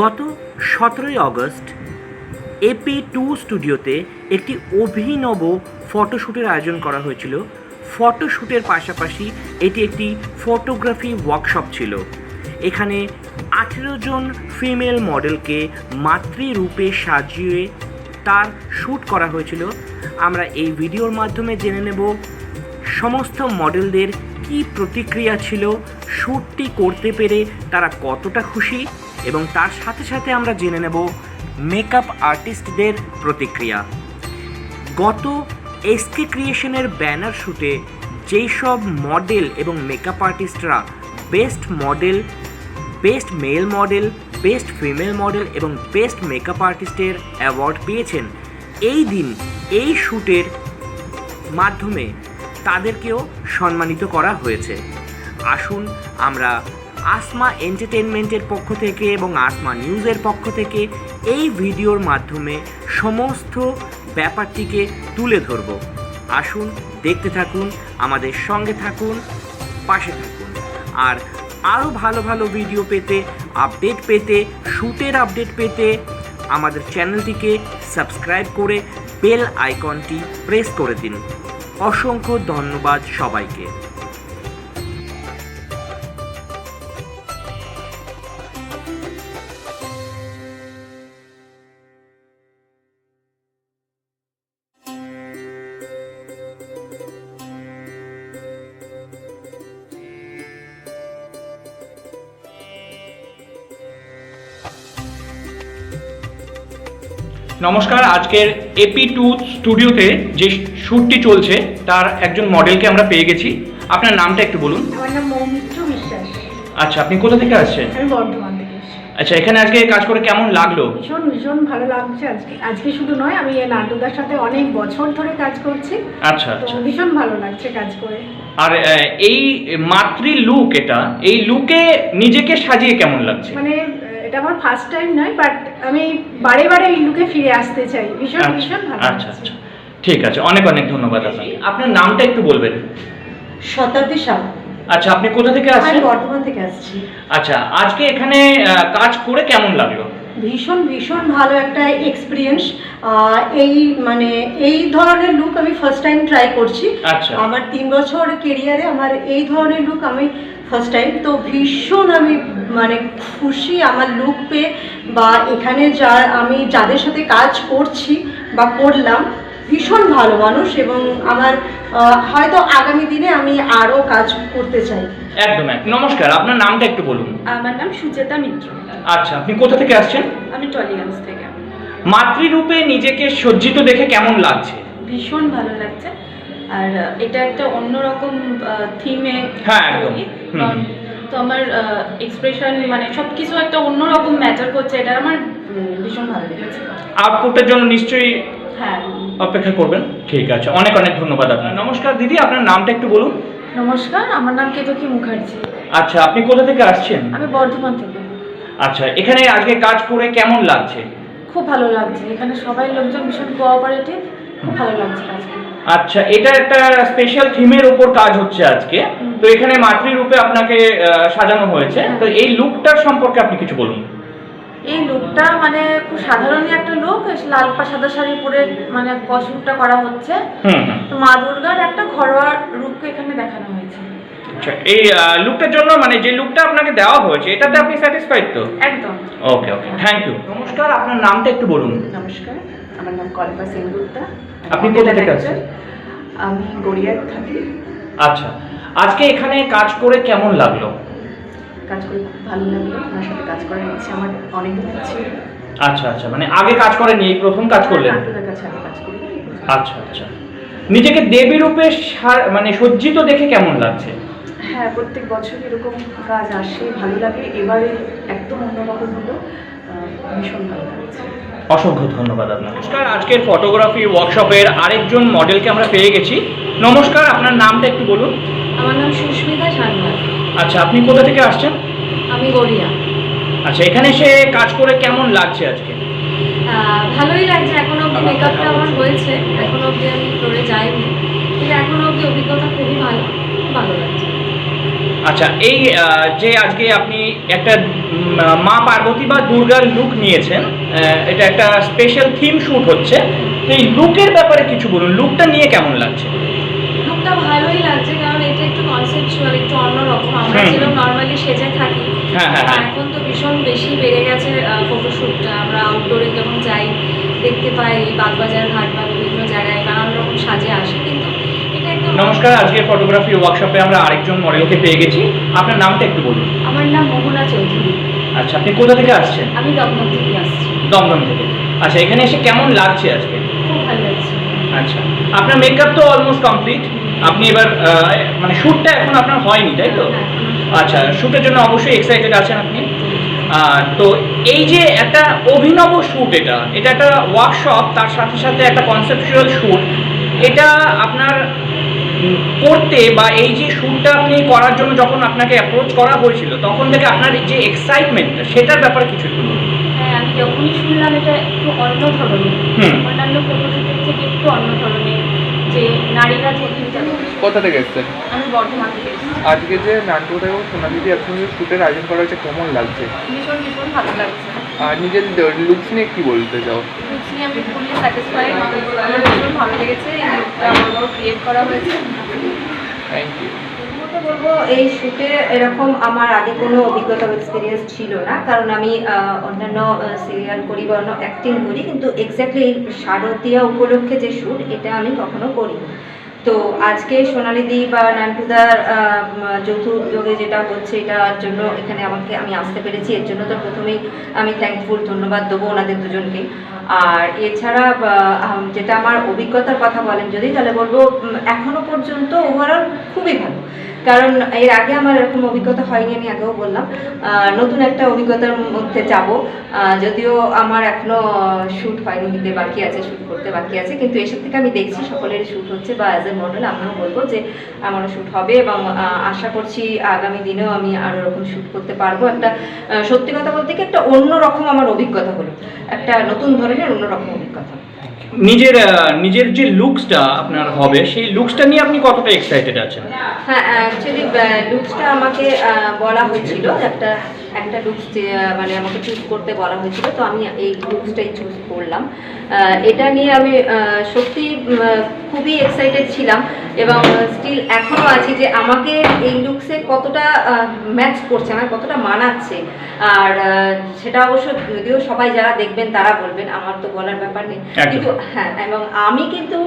গত সতেরোই August AP two স্টুডিওতে একটি অভিনব ফটোশ্যুটের আয়োজন করা হয়েছিল। ফটোশ্যুটের পাশাপাশি এটি একটি ফটোগ্রাফি ওয়ার্কশপ ছিল। এখানে আঠেরো জন ফিমেল মডেলকে মাতৃরূপে সাজিয়ে তার শ্যুট করা হয়েছিল। আমরা এই ভিডিওর মাধ্যমে জেনে নেব সমস্ত মডেলদের কি প্রতিক্রিয়া ছিল শ্যুটটি করতে পেরে তারা কতটা খুশি। এবং তার সাথে সাথে আমরা জেনে নেব মেকআপ আর্টিস্টদের প্রতিক্রিয়া। গত এসকে ক্রিয়েশনের ব্যানার শ্যুটে যেই সব মডেল এবং makeup আর্টিস্টরা best model best male model best female model এবং বেস্ট মেকআপ আর্টিস্টের অ্যাওয়ার্ড পেয়েছেন, এই দিন, এই শ্যুটের মাধ্যমে তাদেরকেও সম্মানিত করা হয়েছে। আসুন আমরা আসমা এন্টারটেনমেন্টের পক্ষ থেকে এবং আসমা নিউজের পক্ষ থেকে এই ভিডিওর মাধ্যমে সমস্ত ব্যাপারটিকে তুলে ধরব। আসুন, দেখতে থাকুন, আমাদের সঙ্গে থাকুন, পাশে থাকুন। আর আরও ভালো ভালো ভিডিও পেতে, আপডেট পেতে শ্যুটের আপডেট পেতে আমাদের চ্যানেলটিকে সাবস্ক্রাইব করে বেল আইকনটি প্রেস করে দিন। অসংখ্য ধন্যবাদ সবাইকে। নমস্কার আজকের এপি টু স্টুডিওতে যে শ্যুটটি চলছে তার একজন মডেলকে আমরা পেয়ে গেছি। আপনার নামটা একটু বলুন। আমার নাম মৌমিত্র বিশ্বাস। আচ্ছা আপনি কোথা থেকে আসছেন? আমি বর্ধমান থেকে আচ্ছা এখানে আজকে কাজ করে কেমন লাগল? ভীষণ ভীষণ ভালো লাগছে আজকে। আজকে শুধু নয় আমি এই নাটুদার সাথে অনেক বছর ধরে কাজ করছি। আচ্ছা তো আচ্ছা। ভীষণ ভালো লাগছে কাজ করে। আর আহ, এই মাতৃ লুক এটা এই লুকে নিজেকে সাজিয়ে কেমন লাগছে? মানে এটা আমার ফার্স্ট টাইম নয় বাট আমি বারে বারে এই লুকে ফিরে আসতে চাই। ভীষণ আচ্ছা ভীষণ ভালো আচ্ছা আচ্ছা। ঠিক আছে অনেক অনেক ধন্যবাদ আপনাকে। আপনার নামটা একটু বলবেন। শতাব্দী সাউ আচ্ছা আপনি কোথা থেকে আসছেন? আমি বর্ধমান থেকে আসছি। আচ্ছা আজকে এখানে আহ, কাজ করে কেমন লাগল? ভীষণ ভীষণ ভালো একটা এক্সপিরিয়েন্স এই মানে এই ধরনের লুক আমি ফার্স্ট টাইম ট্রাই করছি। আচ্ছা। আমার তিন বছর কেরিয়ারে আমার এই ধরনের লুক আমি ফার্স্ট টাইম তো ভীষণ আমি মানে খুশি আমার লুক পেয়ে বা এখানে যা আমি যাদের সাথে কাজ করছি বা করলাম ভীষণ ভালো মানুষ এবং আমার হয়তো আগামী দিনে আমি আরও কাজ করতে চাই। একদম একদম। নমস্কার আপনার নামটা একটু বলুন। আমার নাম সুচেতা মিত্র। আচ্ছা আপনি কোথা থেকে আসছেন? আমি টলিগঞ্জ থেকে। মাতৃরূপে নিজেকে সজ্জিত দেখে কেমন লাগছে? ভীষণ ভালো লাগছে। আর এটা একটা অন্যরকম থিমে হ্যাঁ, একদম। তো আমার এক্সপ্রেশন মানে সব কিছু একটা অন্যরকম ম্যাটার করছে এটা আমার ভীষণ ভালো লেগেছে। আউটপুটের জন্য নিশ্চয়ই হ্যাঁ। অপেক্ষা করবেন? ঠিক আছে অনেক অনেক ধন্যবাদ আপনার নমস্কার দিদি আপনার নামটা একটু বলুন। নমস্কার আমার নাম কেতকী মুখার্জি। আচ্ছা আপনি কোথা থেকে আসছেন? আমি বর্ধমান থেকে। আচ্ছা এখানে আজকে কাজ করে কেমন লাগছে? খুব ভালো লাগছে এখানে সবাই লোকজন ভীষণ কোঅপারেটিভ খুব ভালো লাগছে কাজ করে। আচ্ছা এটা একটা স্পেশাল থিমের উপর কাজ হচ্ছে আজকে। তো এখানে মাতৃরূপে আপনাকে সাজানো হয়েছে। তো এই লুকটার সম্পর্কে আপনি কিছু বলুন। এই লুকটা মানে খুব সাধারণই একটা লুক লাল পা সাদা শাড়ি পরে মানে কস্টিউমটা করা হচ্ছে। তো মা দুর্গার একটা ঘরোয়া রূপকে এখানে দেখানো হয়েছে। আচ্ছা এই লুকটার জন্য মানে যে লুকটা আপনাকে দেওয়া হয়েছে এটাতে আপনি স্যাটিসফাইড তো? একদম। ওকে ওকে থ্যাংক ইউ নমস্কার আপনার নামটা একটু বলুন। নমস্কার। আমার নাম কল্পা সেনগুপ্তা আপনি কোথা থেকে আসছেন? আমি গড়িয়ার থাকি। আচ্ছা আজকে এখানে কাজ করে কেমন লাগল? কাজ করে খুব ভালো লাগল আপনার সাথে কাজ করার ইচ্ছে আমার অনেক দিন ছিল আচ্ছা আচ্ছা মানে আগে কাজ করেনি এই প্রথম কাজ করলেন? নাটুদার কাছে আমি কাজ করি আচ্ছা আচ্ছা। নিজেকে দেবী রূপে মানে সজ্জিত দেখে কেমন লাগছে? হ্যাঁ প্রত্যেক বছর এরকম কাজ আসে ভালো লাগে। এবারে একদম অন্যরকম হলো ভীষণ ভালো লাগছে। অসংখ্য ধন্যবাদ আপনাকে। নমস্কার আজকের ফটোগ্রাফি ওয়ার্কশপের আরেকজন মডেলকে আমরা পেয়ে গেছি। নমস্কার আপনার নামটা একটু বলুন। আমার নাম সুস্মিতা সান্যাল আচ্ছা আপনি কোথা থেকে আসছেন? আমি গড়িয়া। আচ্ছা এখানে এসে কাজ করে কেমন লাগছে আজকে? ভালোই লাগছে। এখনও অবধি মেকআপটা আমার হয়েছে। এখনও অবধি আমি ফ্লোরে যাইনি। কিন্তু এখনও অবধি অভিজ্ঞতা খুবই ভালো। ভালো লাগছে। আচ্ছা এই যে আজকে আপনি একটা মা পার্বতী বা দুর্গার লুক নিয়েছেন এটা একটা স্পেশাল থিম শ্যুট হচ্ছে। তো এই লুকের ব্যাপারে কিছু বলুন লুকটা নিয়ে কেমন লাগছে? লুকটা ভালোই লাগছে কারণ এটা একটু কনসেপচুয়াল একটু অন্যরকম। আমরা। যেরকম নর্মালি সেজে থাকি হ্যাঁ, হ্যাঁ, হ্যাঁ। এখন তো ভীষণ বেশি বেড়ে গেছে ফটোশ্যুটটা আমরা আউটডোরে যখন যাই দেখতে পাই বাগবাজার ঘাট বা বিভিন্ন জায়গায় নানান রকম সাজে আসে। নমস্কার আজকে ফটোগ্রাফি ওয়ার্কশপে আমরা আরেকজন মডেলকে পেয়ে গেছি। আপনার নামটা একটু বলুন। আমার নাম মোহনা চৌধুরী। আচ্ছা আপনি কোথা থেকে আসছেন? আমি দমদম থেকে আসছি। দমদম থেকে। আচ্ছা এখানে এসে কেমন লাগছে আজকে? খুব ভালো লাগছে। আচ্ছা আপনার মেকআপ তো অলমোস্ট কমপ্লিট আপনি এবার মানে শ্যুটটা এখন আপনার হয়নি তাই তো? হ্যাঁ, আচ্ছা শ্যুটের জন্য অবশ্যই এক্সাইটেড আছেন আপনি। তো এই যে একটা অভিনব শ্যুট এটা এটা একটা ওয়ার্কশপ তার সাথে সাথে একটা কনসেপচুয়াল শ্যুট এটা আপনার করতে বা এই যে শ্যুটটা আপনি করার জন্য যখন আপনাকে অ্যাপ্রোচ করা হয়েছিল তখন থেকে আপনার যে এক্সাইটমেন্ট সেটার ব্যাপারে কিছু একটু বলুন। হ্যাঁ আমি যখনই শুনলাম এটা একটু অন্য ধরনের অন্যান্য ফটোশুটের থেকে একটু অন্য ধরনের যে নারীরা যে কোথা থেকে এসছেন? আমি বর্ধমান থেকে এসেছি। আজকে যে নাট্যতা এবং সোনাদিদি একসঙ্গে শ্যুটের আয়োজন করা হয়েছে কেমন লাগছে? ভীষণ ভীষণ ভালো লাগছে। আর নিজের লুকস নিয়ে কি বলতে চাও? নিয়ে আমি ফুললি স্যাটিসফাইড আমার ভীষণ ভালো লেগেছে। এই লুকটা আমার ক্রিয়েট করা হয়েছে। থ্যাংক ইউ বলব এই শুটে এরকম আমার আগে কোনো অভিজ্ঞতা এক্সপিরিয়েন্স ছিল না। কারণ আমি অন্যান্য সিরিয়াল করি বা অন্য অ্যাক্টিং করি কিন্তু এক্স্যাক্টলি এই শারদীয়া উপলক্ষে যে শ্যুট এটা আমি কখনো করিনি। তো আজকে সোনালিদি বা নান্টুদার যৌথ উদ্যোগে যেটা হচ্ছে এটার জন্য এখানে আমাকে, আমি আসতে পেরেছি। এর জন্য তো প্রথমেই আমি থ্যাঙ্কফুল ধন্যবাদ দেবো ওনাদের দুজনকে। আর এছাড়া যেটা আমার অভিজ্ঞতার কথা বলেন যদি, তাহলে বলব এখনও পর্যন্ত ওভারঅল খুবই ভালো। কারণ এর আগে আমার এরকম অভিজ্ঞতা হয়নি, আমি আগেও বললাম। নতুন একটা অভিজ্ঞতার মধ্যে যাব। যদিও আমার এখনও শ্যুট হয়নি দিতে বাকি আছে শ্যুট করতে বাকি আছে। কিন্তু এসব থেকে আমি দেখছি সকলের শ্যুট হচ্ছে বা অ্যাজ এ মডেল আমিও বলব যে আমারও শ্যুট হবে এবং আশা করছি আগামী দিনেও আমি আরও এরকম শ্যুট করতে পারব। একটা সত্যি কথা বলতে কি একটা অন্যরকম আমার অভিজ্ঞতা হলো। একটা নতুন ধরনের অন্যরকম অভিজ্ঞতা। নিজের নিজের যে লুকসটা আপনার হবে, সেই লুকসটা নিয়ে আপনি কতটা এক্সাইটেড আছেন? হ্যাঁ অ্যাকচুয়ালি লুকসটা আমাকে বলা হয়েছিল একটা একটা লুকস মানে আমাকে চুজ করতে বলা হয়েছিল তো আমি এই লুকসটাই চুজ করলাম। এটা নিয়ে আমি সত্যি খুবই এক্সাইটেড ছিলাম এবং স্টিল এখনও আছি যে আমাকে এই লুকসে কতটা ম্যাচ করছে আমার কতটা মানাচ্ছে। আর সেটা অবশ্য যদিও সবাই যারা দেখবেন তারা বলবেন আমার তো বলার ব্যাপার নেই। কিন্তু হ্যাঁ এবং আমি কিন্তু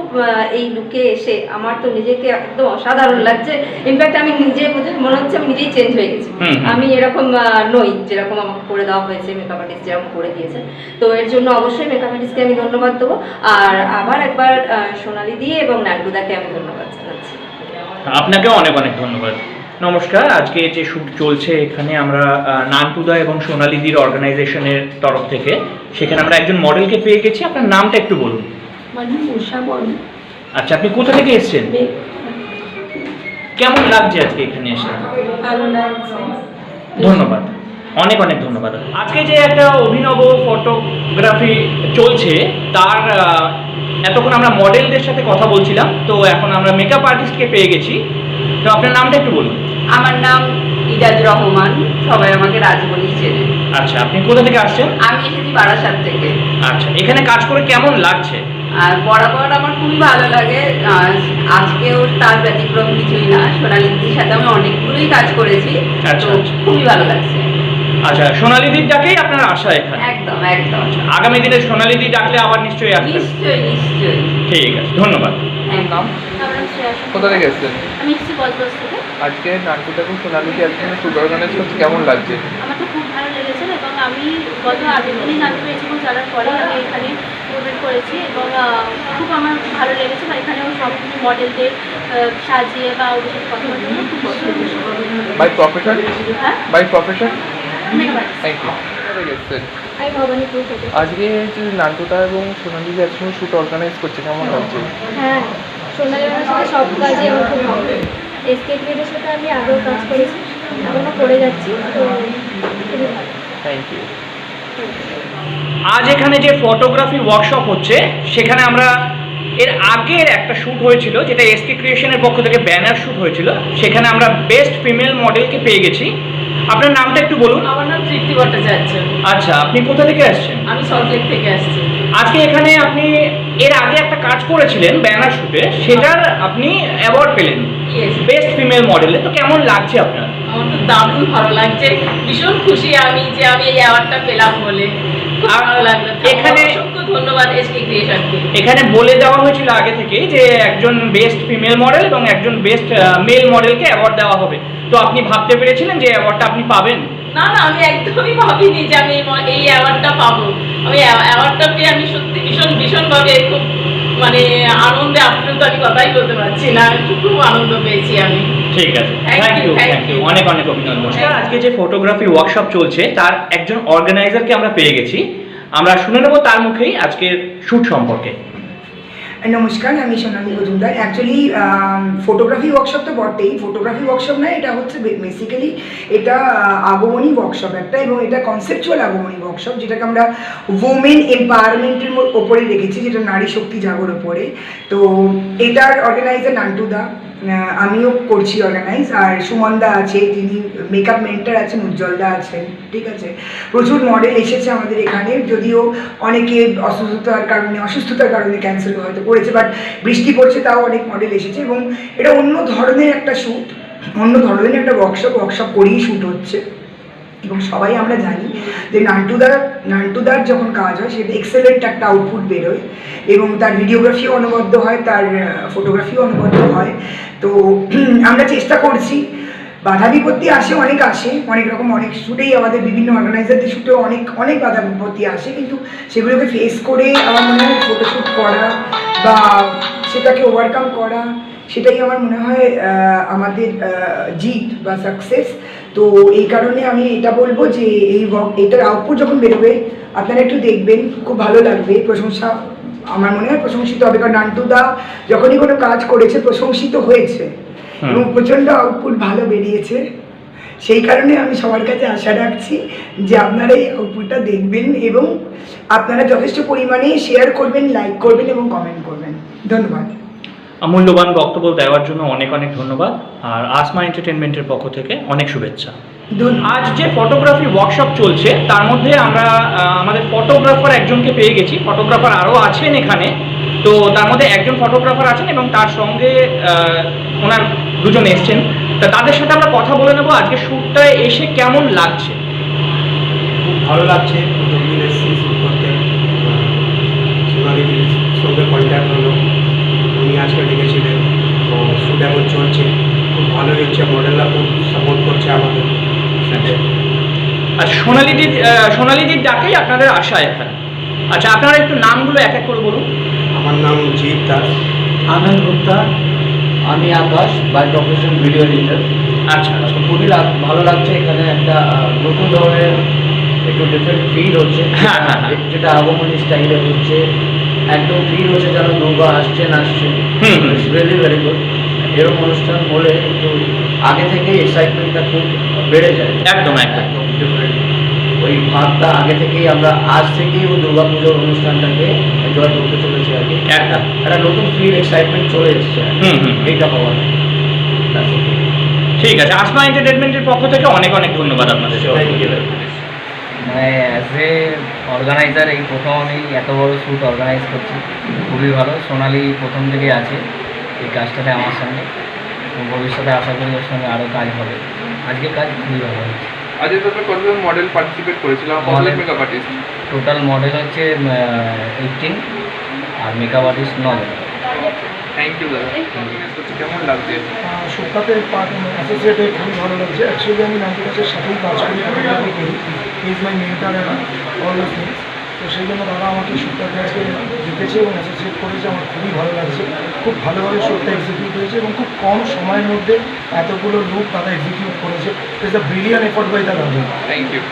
এই লুকে এসে আমার তো নিজেকে একদম অসাধারণ লাগছে। ইনফ্যাক্ট আমি নিজে মনে হচ্ছে আমি নিজেই চেঞ্জ হয়ে গেছি। আমি এরকম নই যেরকম আমাকে করে দেওয়া হয়েছে মেকআপ আর্টিস্ট যেরকম করে দিয়েছে। তো এর জন্য অবশ্যই মেকআপ আর্টিস্টকে আমি ধন্যবাদ দেবো। আর আবার একবার সোনালি দিয়ে এবং নান্টুদাকে আমি ধন্যবাদ জানাচ্ছি। আপনাকেও অনেক অনেক ধন্যবাদ। নমস্কার আজকে যে শ্যুট চলছে এখানে আমরা নানটুদা এবং সোনালিদির অর্গানাইজেশনের তরফ থেকে। সেখানে আমরা একজন মডেলকে পেয়ে গেছি। আপনার নামটা একটু বলুন। আচ্ছা আপনি কোথা থেকে এসেছেন? কেমন লাগছে আজকে এখানে এসে? ধন্যবাদ। অনেক অনেক ধন্যবাদ। আজকে যে একটা অভিনব ফটোগ্রাফি চলছে তার এতক্ষণ আমরা মডেলদের সাথে কথা বলছিলাম তো এখন আমরা মেকআপ আর্টিস্টকে পেয়ে গেছি। তো আপনার নামটা একটু বলুন। আমার নাম ইরাজ রহমান সবাই আমাকে রাজ বলেই চেনে। আচ্ছা আপনি কোথা থেকে আসছেন? আমি এসেছি বারাসাত থেকে। আচ্ছা এখানে কাজ করে কেমন লাগছে? আর বরাবর আমার খুবই ভালো লাগে। আজকেও তার ব্যতিক্রম কিছুই না। সোনালিদির সাথে আমি অনেকগুলোই কাজ করেছি। আচ্ছা, তো আচ্ছা। খুবই ভালো লাগছে। আচ্ছা সোনালিদির ডাকেই আপনার আশা এখানে? একদম একদম। আগামী দিনে সোনালিদি ডাকলে আবার নিশ্চয়ই আসবেন? নিশ্চয়ই নিশ্চয়ই। ঠিক আছে ধন্যবাদ। একদম। কোথা থেকে এসছেন? আমি এসেছি বজবজ থেকে। আজকে নাট্যতা এবং সোনাদিদি একসঙ্গে শ্যুট অর্গানাইজ করছে কেমন লাগছে? আমার তো খুব ভালো লেগেছে এবং আমি গত আগের দিনই জানতে পেরেছি এবং জানার পরে আমি এখানে মুভমেন্ট করেছি এবং খুব আমার ভালো লেগেছে বা এখানেও সব মডেলদের সাজিয়ে বা ওদের সাথে কথা বলতে খুব পছন্দ। বাই প্রফেশন হ্যাঁ? বাই প্রফেশন আজকে যে এবং সোনাদিদি একসঙ্গে শ্যুট অর্গানাইজ করছে কেমন লাগছে? হ্যাঁ সোনালি সাথে সব কাজই আমার খুব ভালো এসকে ক্রিয়েটের সাথে আমি আগেও কাজ করেছি এখনও করে যাচ্ছি তো খুবই ভালো। থ্যাংক ইউ আজ এখানে যে ফটোগ্রাফি ওয়ার্কশপ হচ্ছে সেখানে আমরা এর আগের একটা শ্যুট হয়েছিল যেটা এসকে ক্রিয়েশনের পক্ষ থেকে ব্যানার শ্যুট হয়েছিল সেখানে আমরা বেস্ট ফিমেল মডেলকে পেয়ে গেছি। আপনার নামটা একটু বলুন। আমার নাম তৃপ্তি ভট্টাচার্য। আচ্ছা আপনি কোথা থেকে আসছেন? আমি সল্টলেক থেকে আসছি। আজকে এখানে আপনি এর আগে একটা কাজ করেছিলেন ব্যানার শুটে সেটার আপনি অ্যাওয়ার্ড পেলেন. বেস্ট ফিমেল মডেলে তো কেমন লাগছে আপনার? আমার তো দারুণ ভালো লাগছে। ভীষণ খুশি আমি যে আমি এই অ্যাওয়ার্ডটা পেলাম বলে। এখানে- ধন্যবাদ এসকে ক্রিয়েশনকে। এখানে বলে দেওয়া হয়েছিল আগে থেকে যে একজন বেস্ট ফিমেল মডেল এবং একজন বেস্ট মেল মডেলকে অ্যাওয়ার্ড দেওয়া হবে। তো আপনি ভাবতে পেরেছিলেন যে অ্যাওয়ার্ডটা আপনি পাবেন? না না আমি একদমই ভাবিনি যে আমি এই অ্যাওয়ার্ডটা পাবো। আমি অ্যাওয়ার্ডটা পেয়ে আমি সত্যি ভীষণ ভীষণভাবে খুব মানে আনন্দে আপ্লুত আমি কথাই বলতে পারছি না খুব আনন্দ পেয়েছি আমি। ঠিক আছে। থ্যাংক ইউ থ্যাংক ইউ অনেক অনেক অভিনন্দন। আজকে যে ফটোগ্রাফি ওয়ার্কশপ চলছে তার একজন অর্গানাইজারকে আমরা পেয়ে গেছি। আমরা শুনে নেব তার মুখেই আজকের শ্যুট সম্পর্কে। নমস্কার, আমি Sonali Majumdar. Actually photography workshop তো বটেই। ফটোগ্রাফি ওয়ার্কশপ নয় এটা হচ্ছে বেসিক্যালি এটা আগমনী ওয়ার্কশপ একটা এবং এটা কনসেপচুয়াল আগমনী ওয়ার্কশপ যেটাকে আমরা ওমেন এম্পাওয়ারমেন্টের ওপরে রেখেছি, যেটা নারী শক্তি জাগর ওপরে। তো এটার অর্গানাইজার নান্টুদা। আমিও করছি অর্গানাইজ আর সুমনদা আছে, তিনি মেকআপ মেন্টার আছেন, উজ্জ্বলদা আছেন, ঠিক আছে? প্রচুর মডেল এসেছে আমাদের এখানে, যদিও অনেকে অসুস্থতার কারণে অসুস্থতার কারণে ক্যান্সেল হয়তো করেছে বাট বৃষ্টি পড়ছে, তাও অনেক মডেল এসেছে, এবং এটা অন্য ধরনের একটা শ্যুট অন্য ধরনের একটা ওয়ার্কশপ ওয়ার্কশপ করেই শ্যুট হচ্ছে। এবং সবাই আমরা জানি যে নান্টুদার নান্টুদার যখন কাজ হয় সেটা এক্সেলেন্ট একটা আউটপুট বেরোয় এবং তার ভিডিওগ্রাফিও অনুবদ্ধ হয়, তার ফটোগ্রাফিও অনুবদ্ধ হয়। তো আমরা চেষ্টা করছি। বাধা বিপত্তি আসে, অনেক আসে, অনেক রকম, অনেক শ্যুটেই আমাদের বিভিন্ন অর্গানাইজারদের শ্যুটেও অনেক অনেক বাধা বিপত্তি আসে, কিন্তু সেগুলোকে ফেস করে আমার মনে হয় ফটোশ্যুট করা বা সেটাকে ওভারকাম করা সেটাই আমার মনে হয় আমাদের জিত বা সাকসেস তো এই কারণে আমি এটা বলব যে এই এটার আউটপুট যখন বেরোবে আপনারা একটু দেখবেন খুব ভালো লাগবে। প্রশংসা আমার মনে হয় প্রশংসিত হবে। কারণ নান্টুদা যখনই কোনো কাজ করেছে প্রশংসিত হয়েছে। এবং প্রচণ্ড আউটপুট ভালো বেরিয়েছে। সেই কারণে আমি সবার কাছে আশা রাখছি যে আপনারা এই আউটপুটটা দেখবেন এবং আপনারা যথেষ্ট পরিমাণে শেয়ার করবেন লাইক করবেন এবং কমেন্ট করবেন। ধন্যবাদ। মূল্যবান বক্তব্য দেওয়ার জন্য অনেক অনেক ধন্যবাদ। আর আসমা এন্টারটেনমেন্টের পক্ষ থেকে অনেক শুভেচ্ছা। আজ যে ফটোগ্রাফি ওয়ার্কশপ চলছে তার মধ্যে আমরা আমাদের ফটোগ্রাফার একজনকে পেয়ে গেছি। ফটোগ্রাফার আরও আছেন এখানে। তো তার মধ্যে একজন ফটোগ্রাফার আছেন এবং তার সঙ্গে ওনার দুজন এসছেন। তা তাদের সাথে আমরা কথা বলে নেব। আজকে শ্যুটটায় এসে কেমন লাগছে? খুব ভালো লাগছে। প্রথম দিন এসেছি শ্যুট করতে। সঙ্গে কন্ট্যাক্ট হলো। আজকে ডেকেছিলেন তো শ্যুট এখন চলছে। খুব ভালোই হচ্ছে মডেলরা খুব সাপোর্ট করছে আমাদের আচ্ছা সোনালিদির সোনালিদির ডাকেই আপনাদের আশা এখানে। আচ্ছা আপনারা একটু নামগুলো এক এক করে বলুন। আমার নাম জিৎ দাস। আনন্দ গুপ্তা। আমি Akash by profession video editor আচ্ছা। আচ্ছা খুবই ভালো লাগছে এখানে একটা নতুন ধরনের একটু ডিফারেন্ট ফিল হচ্ছে। হ্যাঁ, হ্যাঁ, হ্যাঁ। যেটা আগমনী স্টাইলে হচ্ছে। একদম ফিল হচ্ছে যেন দুর্গা আসছে হুম। ইটস রিয়েলি ভেরি গুড এরকম অনুষ্ঠান হলে একটু আগে থেকে এক্সাইটমেন্টটা খুব বেড়ে যায়। একদম একদম। ওই ভাবটা আগে থেকেই আমরা আজ থেকেই ওই দুর্গা পুজোর অনুষ্ঠানটাকে এনজয় করতে চলেছি আর কি। একদম। একটা নতুন ফিল এক্সাইটমেন্ট চলে এসছে। এইটা That's ঠিক আছে। আসমা এন্টারটেনমেন্টের পক্ষ থেকে অনেক অনেক ধন্যবাদ আপনাদের। থ্যাংক ইউ মানে অ্যাজ এ অর্গানাইজার এই প্রথম আমি এত বড় শ্যুট অর্গানাইজ করছি। খুবই ভালো। সোনালি প্রথম থেকে আছে এই কাজটাতে আমার সঙ্গে। ভবিষ্যতে আশা করি ওর সঙ্গে আরও কাজ হবে। আজকে কাজ খুবই ভালো হচ্ছে আজকে তোমরা কতজন মডেল পার্টিসিপেট করেছিলাম? কতজন মেকআপ আর্টিস্ট টোটাল মডেল হচ্ছে এইটিন আর মেকআপ আর্টিস্ট নজন থ্যাংক ইউ দাদা। কেমন লাগছে? পার্ট খুবই ভালো লাগছে। অ্যাকচুয়ালি আমি নান্টু দাসের সাথেই কাজ করি is my mentor and all the things তো সেই জন্য দাদা আমাকে শ্যুটটাকে আজকে জিতেছে এবং অ্যাসোসিয়েট করেছে, আমার খুবই ভালো লাগছে। খুব ভালোভাবে শ্যুটটা এক্সিকিউট হয়েছে এবং খুব কম সময়ের মধ্যে এতগুলো লুক দাদা এক্সিকিউট করেছে। It's a brilliant effort by the দাদা থ্যাংক ইউ